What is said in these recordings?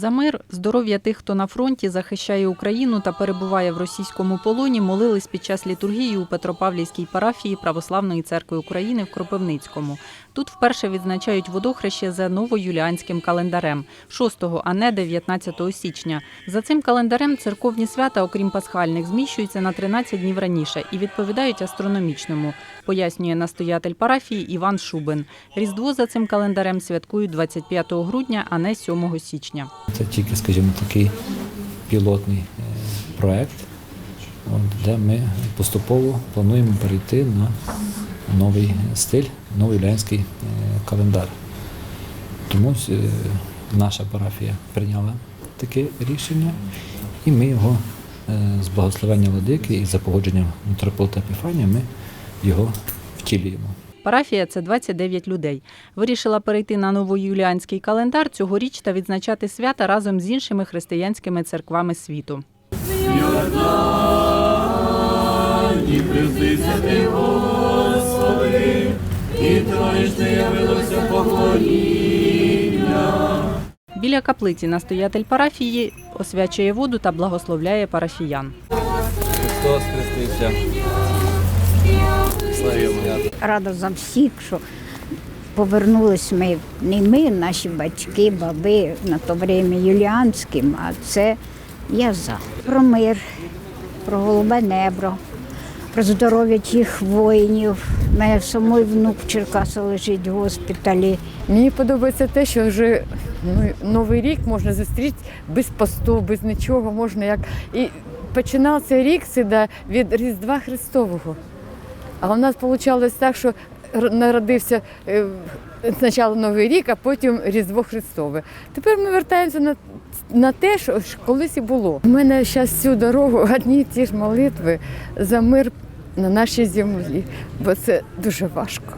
За мир, здоров'я тих, хто на фронті захищає Україну та перебуває в російському полоні, молились під час літургії у Петропавлівській парафії Православної церкви України в Кропивницькому. Тут вперше відзначають водохреще за новоюліанським календарем 6, а не 19 січня. За цим календарем церковні свята, окрім пасхальних, зміщуються на 13 днів раніше і відповідають астрономічному, пояснює настоятель парафії Іван Шубин. Різдво за цим календарем святкують 25 грудня, а не 7 січня. Це тільки, скажімо, такий пілотний е, проект, де ми поступово плануємо перейти на новий стиль, новий е, календар. Тому е, наша парафія прийняла таке рішення, і ми його е, з благословення владики і за погодженням митрополита Епіфанія ми його втілюємо. Парафія це 29 людей. Вирішила перейти на новоюліанський календар цьогоріч та відзначати свята разом з іншими християнськими церквами світу. І явилося поклоніння. Біля каплиці настоятель парафії освячує воду та благословляє парафіян. Христос хрестився. Рада за всіх, що повернулись ми, не ми, наші батьки, баби на то время юліанським, а це я за. Про мир, про голубе небо, про здоров'я тих воїнів. У самий внук в Черкасах лежить в госпіталі. Мені подобається те, що вже ну, Новий рік можна зустріти без посту, без нічого, можна як. І починався рік сюди від Різдва Христового. А у нас вийшло так, що народився е, спочатку Новий рік, а потім Різдво Христове. Тепер ми вертаємося на, на те, що колись і було. У мене зараз всю дорогу одні ті ж молитви за мир на нашій землі, бо це дуже важко.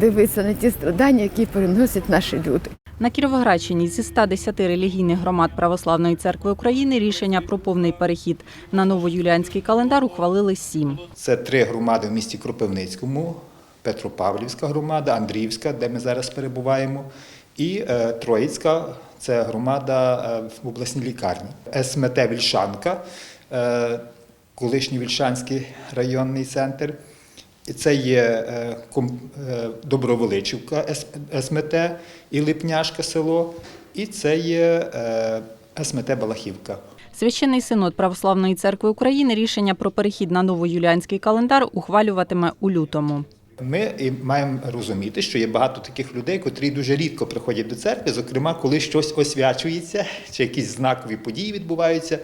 Дивитися на ті страдання, які переносять наші люди. На Кіровоградщині зі 110 релігійних громад Православної церкви України рішення про повний перехід на новоюліанський календар ухвалили сім. Це три громади в місті Кропивницькому, Петропавлівська громада, Андріївська, де ми зараз перебуваємо, і е, Троїцька це громада е, в обласній лікарні. СМТ Вільшанка, е, колишній Вільшанський районний центр. І це є е, е, Добровеличівка СМТ і Липняшка село, і це є е, СМТ Балахівка. Священний синод Православної церкви України рішення про перехід на новоюліанський календар ухвалюватиме у лютому. Ми маємо розуміти, що є багато таких людей, котрі дуже рідко приходять до церкви, зокрема, коли щось освячується, чи якісь знакові події відбуваються.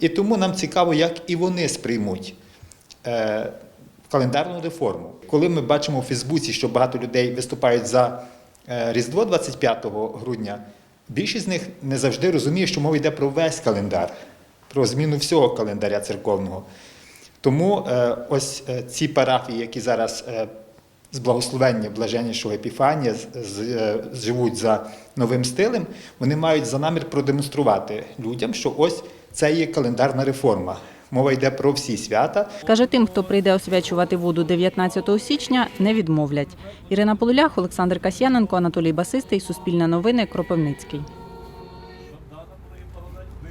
І тому нам цікаво, як і вони сприймуть е, календарну реформу. Коли ми бачимо у Фейсбуці, що багато людей виступають за е, Різдво 25 грудня, більшість з них не завжди розуміє, що мова йде про весь календар, про зміну всього календаря церковного. Тому е, ось ці парафії, які зараз з благословення блаженнішого Епіфанія з- е, живуть за новим стилем, вони мають за намір продемонструвати людям, що ось це є календарна реформа. Мова йде про всі свята. Каже, тим, хто прийде освячувати воду 19 січня, не відмовлять. Ірина Полулях, Олександр Касьяненко, Анатолій Басистий, Суспільне новини, Кропивницький.